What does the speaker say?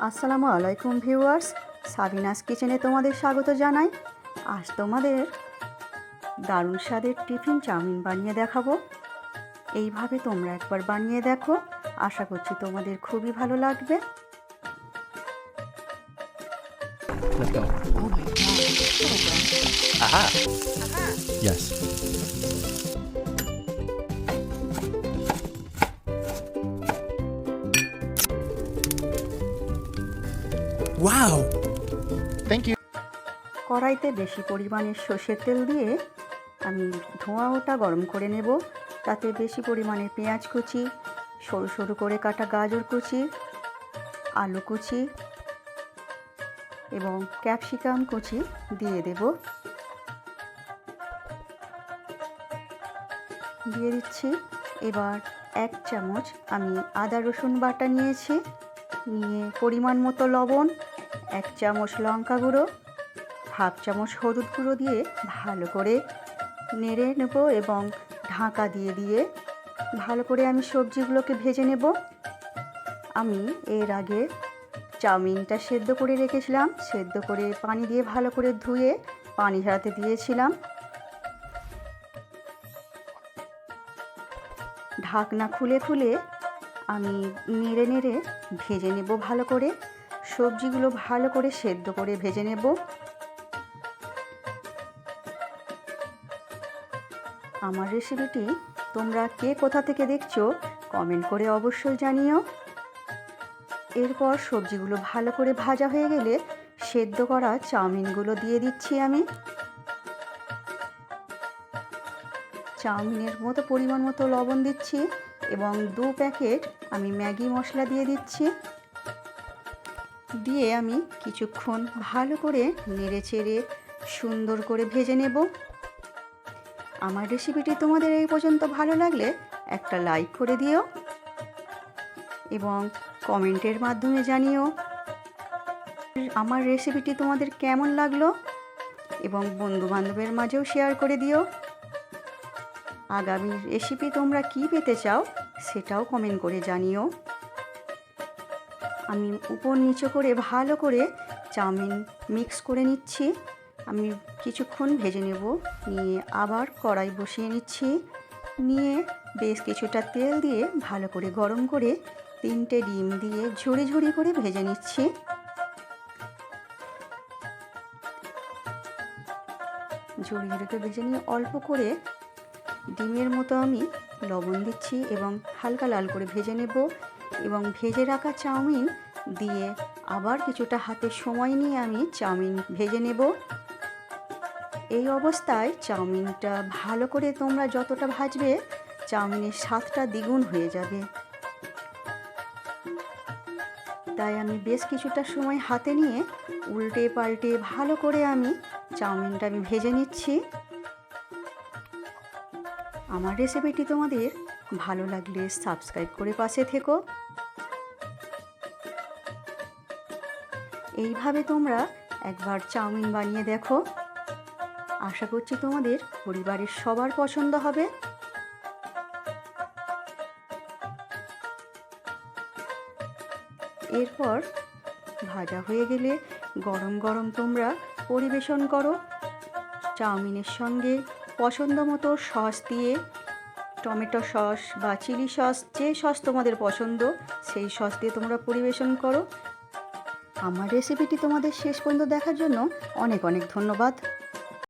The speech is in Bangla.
আসসালামু আলাইকুম ভিউয়ার্স সাবিনাস কিচেনে তোমাদের স্বাগত জানাই আজ তোমাদের দারুণ স্বাদের টিফিন চাউমিন বানিয়ে দেখাবো এইভাবে তোমরা একবার বানিয়ে দেখো আশা করছি তোমাদের খুবই ভালো লাগবে Let's go. Oh my god. Aha. Yes. Wow. Thank you. কড়াইতে বেশি পরিমাণে সর্ষের তেল দিয়ে আমি ধোঁয়া ওটা গরম করে নেব তাতে বেশি পরিমাণে পেঁয়াজ কুচি সরু সরু করে কাটা গাজর কুচি আলু কুচি এবং ক্যাপসিকাম কুচি দিয়ে দেব দিয়ে দিচ্ছি এবার এক চামচ আমি আদা রসুন বাটা নিয়েছি নিয়ে পরিমাণ মতো লবণ এক চামচ লঙ্কা গুঁড়ো, হাফ চামচ হলুদ গুঁড়ো দিয়ে ভালো করে নেড়ে নেব এবং ঢাকা দিয়ে দিয়ে ভালো করে আমি সবজিগুলোকে ভেজে নেব। আমি এর আগে চাউমিনটা সেদ্ধ করে রেখেছিলাম, সেদ্ধ করে পানি দিয়ে ভালো করে ধুয়ে পানি ঝরাতে দিয়েছিলাম। ঢাকনা খুলে খুলে আমি নেড়ে নেড়ে ভেজে নেব ভালো করে। সবজিগুলো ভালো করে সেদ্ধ করে ভেজে নেব। আমার রেসিপিটি তোমরা কে কোথা থেকে দেখছ কমেন্ট করে অবশ্যই জানিও। এরপর সবজিগুলো ভালো করে ভাজা হয়ে গেলে সেদ্ধ করা চাউমিনগুলো দিয়ে দিচ্ছি আমি। চাউমিনের মতো পরিমাণ মতো লবণ দিচ্ছি এবং দু প্যাকেট আমি ম্যাগি মশলা দিয়ে দিচ্ছি। দিয়ে আমি কিছুক্ষণ ভালো করে নেড়ে চেড়ে সুন্দর করে ভেজে নেব। আমার রেসিপিটি তোমাদের এই পর্যন্ত ভালো লাগলে একটা লাইক করে দিও এবং কমেন্টের মাধ্যমে জানিও আমার রেসিপিটি তোমাদের কেমন লাগল এবং বন্ধু বান্ধবের মাঝেও শেয়ার করে দিও। আগামী রেসিপি তোমরা কি পেতে চাও সেটাও কমেন্ট করে জানিও। আমি উপর নিচে করে ভালো করে চাউমিন মিক্স করে নিচ্ছি। আমি কিছুক্ষণ ভেজে নেব। নিয়ে আবার কড়াই বসিয়ে নিচ্ছি। নিয়ে বেশ কিছুটা তেল দিয়ে ভালো করে গরম করে তিনটে ডিম দিয়ে ঝুড়ি ঝুড়ি করে ভেজে নিচ্ছি। ঝুড়ি ঝুড়ি করে ভেজে নিয়ে অল্প করে ডিমের মতো আমি লবণ দিচ্ছি এবং হালকা লাল করে ভেজে নেব। এবং ভেজে রাখা চাউমিন দিয়ে আবার কিছুটা হাতে সময় নিয়ে আমি চাউমিন ভেজে নেব। এই অবস্থায় চাউমিনটা ভালো করে তোমরা যতটা ভাজবে, চাউমিনের স্বাদটা দ্বিগুণ হয়ে যাবে। তাই আমি বেশ কিছুটা সময় হাতে নিয়ে উল্টে পাল্টে ভালো করে আমি চাউমিনটা আমি ভেজে নিচ্ছি। আমার রেসিপিটি তোমাদের ভালো লাগলে সাবস্ক্রাইব করে পাশে থেকো। এইভাবে তোমরা একবার চাউমিন বানিয়ে দেখো। আশা করছি তোমাদের পরিবারের সবার পছন্দ হবে। এরপর ভাজা হয়ে গেলে গরম গরম তোমরা পরিবেশন করো। চাউমিনের সঙ্গে পছন্দ মতো সস দিয়ে টমেটো সস বা চিলি সস, যে সস তোমাদের পছন্দ, সেই সস দিয়ে তোমরা পরিবেশন করো। আমার রেসিপিটি তোমাদের শেষ পর্যন্ত দেখার জন্য অনেক অনেক ধন্যবাদ।